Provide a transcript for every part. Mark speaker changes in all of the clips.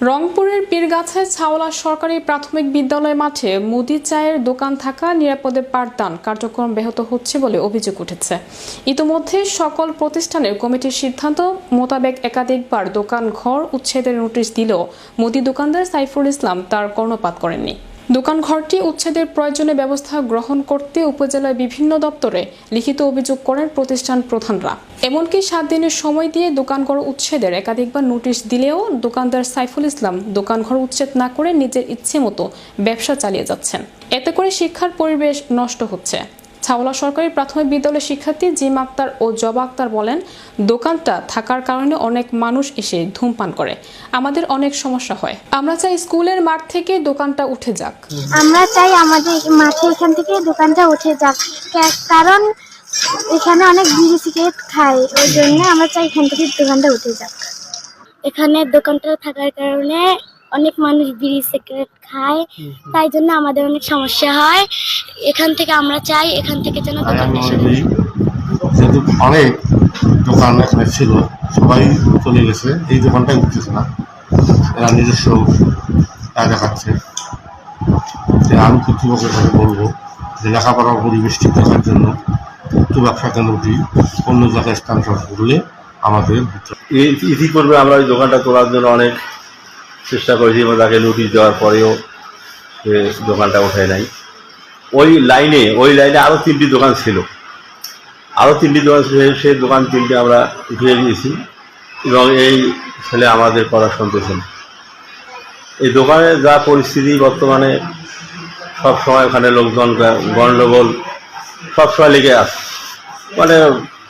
Speaker 1: রংপুরের পীরগাছায় ছাওলা সরকারি প্রাথমিক বিদ্যালয় মাঠে মুদি চায়ের দোকান থাকা নিরাপদে পাঠদান কার্যক্রম ব্যাহত হচ্ছে বলে অভিযোগ উঠেছে। ইতোমধ্যে সকল প্রতিষ্ঠানের কমিটির সিদ্ধান্ত মোতাবেক একাধিকবার দোকান ঘর উচ্ছেদের নোটিশ দিলেও মুদি দোকানদার সাইফুল ইসলাম তার কর্ণপাত করেননি। দোকান ঘরটি উচ্ছেদের প্রয়োজনে ব্যবস্থা গ্রহণ করতে উপজেলার বিভিন্ন দপ্তরে লিখিত অভিযোগ করেন প্রতিষ্ঠান প্রধানরা। এমনকি সাত দিনের সময় দিয়ে দোকানঘর উচ্ছেদের একাধিকবার নোটিশ দিলেও দোকানদার সাইফুল ইসলাম দোকানঘর উচ্ছেদ না করে নিজের ইচ্ছে মতো ব্যবসা চালিয়ে যাচ্ছেন। এতে করে শিক্ষার পরিবেশ নষ্ট হচ্ছে। ছাওলা সরকারি প্রাথমিক বিদ্যালয়ের শিক্ষার্থী জিম আক্তার ও জবা আক্তার বলেন, দোকানটা থাকার কারণে অনেক মানুষ এসে ধূমপান করে। আমাদের অনেক সমস্যা হয়। আমরা চাই স্কুলের মাঠ থেকে দোকানটা উঠে যাক।
Speaker 2: আমরা চাই আমাদের মাঠে এখান থেকে দোকানটা উঠে যাক। কারণ এখানে অনেক বিড়ি সিগারেট খায়, ওই জন্য আমরা চাই এখান থেকে দোকানটা উঠে যাক। এখানে দোকানটা থাকার কারণে অনেক মানুষ বিড়ি সিগারেট খায়। তাই জন্য আমাদের অনেক সমস্যা হয়। এখান থেকে আমরা চাই এখান থেকে যেন দোকানটা
Speaker 3: যেহেতু অনেক দোকান এখানে ছিল সবাই চলে গেছে এই দোকানটাই উঠতেছে না। এরা নিজস্ব কাজ দেখাচ্ছে। যে আমি কর্তৃপক্ষের কাছে বলব যে লেখাপড়ার পরিবেশ ঠিক রাখার জন্য উক্ত ব্যবসা কেন্দ্রটি অন্য জায়গায় স্থানান্তর করলে আমাদের
Speaker 4: এই- করবে আমরা ওই দোকানটা তোলার জন্য অনেক চেষ্টা করেছি এবং তাকে নোটিশ দেওয়ার পরেও সে দোকানটা ওঠায় নাই। ওই লাইনে ওই লাইনে আরও তিনটি দোকান ছিল। আরও তিনটি দোকান ছিল সেই দোকান তিনটে আমরা উঠিয়ে দিয়েছি এবং এই ছেলে আমাদের কথা শুনতেছে না। এই দোকানে যা পরিস্থিতি বর্তমানে, সব সময় ওখানে লোকজন, গণ্ডগোল সবসময় লেগে আছে। মানে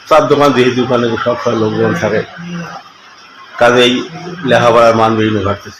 Speaker 4: চার দোকান দিয়ে দোকানে সবসময় লোকজন থাকে। কাজেই লেখাপড়ার মান বিভিন্ন ঘটতেছে।